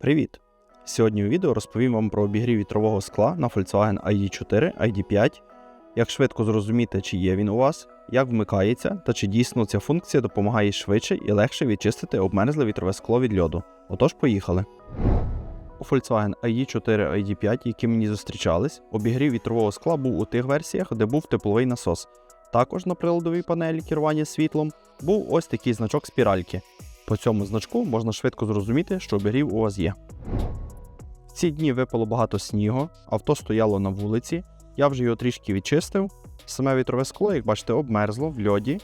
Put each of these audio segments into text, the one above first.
Привіт! Сьогодні у відео розповім вам про обігрів вітрового скла на Volkswagen ID4, ID5, як швидко зрозуміти, чи є він у вас, як вмикається та чи дійсно ця функція допомагає швидше і легше відчистити обмерзле вітрове скло від льоду. Отож, поїхали. У Volkswagen ID4, ID5, які мені зустрічались, обігрів вітрового скла був у тих версіях, де був тепловий насос. Також на приладовій панелі керування світлом був ось такий значок спіральки. По цьому значку можна швидко зрозуміти, що обігрів у вас є. В ці дні випало багато снігу, авто стояло на вулиці, я вже його трішки відчистив. Саме вітрове скло, як бачите, обмерзло в льоді,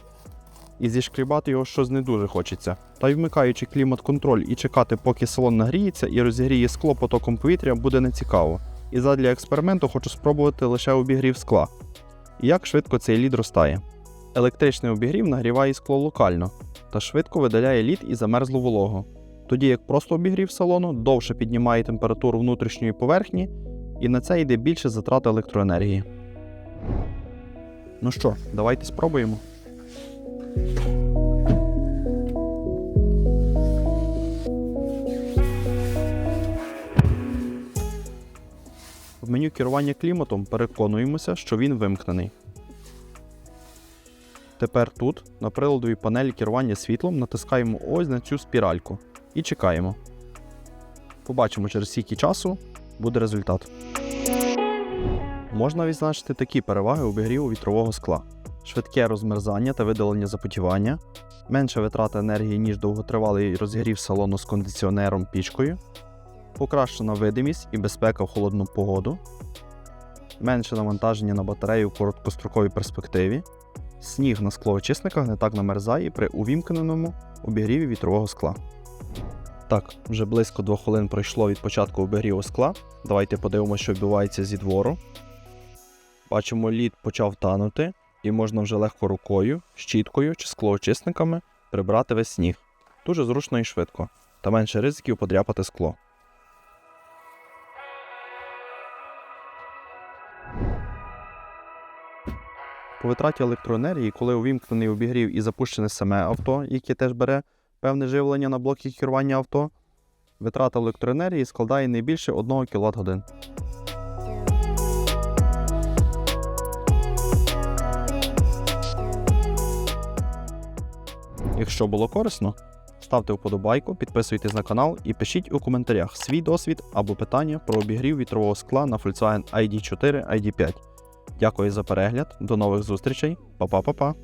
і зішкрібати його щось не дуже хочеться. Та й вмикаючи клімат-контроль і чекати, поки салон нагріється і розігріє скло потоком повітря, буде нецікаво. І задля експерименту хочу спробувати лише обігрів скла. І як швидко цей лід розтає. Електричний обігрів нагріває скло локально та швидко видаляє лід і замерзлу вологу, тоді як просто обігрів салону довше піднімає температуру внутрішньої поверхні, і на це йде більше затрат електроенергії. Ну що, давайте спробуємо. В меню керування кліматом переконуємося, що він вимкнений. Тепер тут, на приладовій панелі керування світлом, натискаємо ось на цю спіральку і чекаємо. Побачимо, через скільки часу буде результат. Можна відзначити такі переваги обігріву вітрового скла: швидке розмерзання та видалення запотівання, менша витрата енергії, ніж довготривалий розігрів салону з кондиціонером пічкою, покращена видимість і безпека в холодну погоду, менше навантаження на батарею в короткостроковій перспективі. Сніг на склоочисниках не так намерзає при увімкненому обігріві вітрового скла. Так, вже близько 2 хвилин пройшло від початку обігріву скла. Давайте подивимося, що відбувається зі двору. Бачимо, лід почав танути, і можна вже легко рукою, щіткою чи склоочисниками прибрати весь сніг. Дуже зручно і швидко, та менше ризиків подряпати скло. По витраті електроенергії, коли увімкнений обігрів і запущене саме авто, яке теж бере певне живлення на блоки керування авто, витрата електроенергії складає не більше 1 кВт годин. Якщо було корисно, ставте вподобайку, підписуйтесь на канал і пишіть у коментарях свій досвід або питання про обігрів вітрового скла на Volkswagen ID4 ID5. Дякую за перегляд, до нових зустрічей, Па-па-па-па!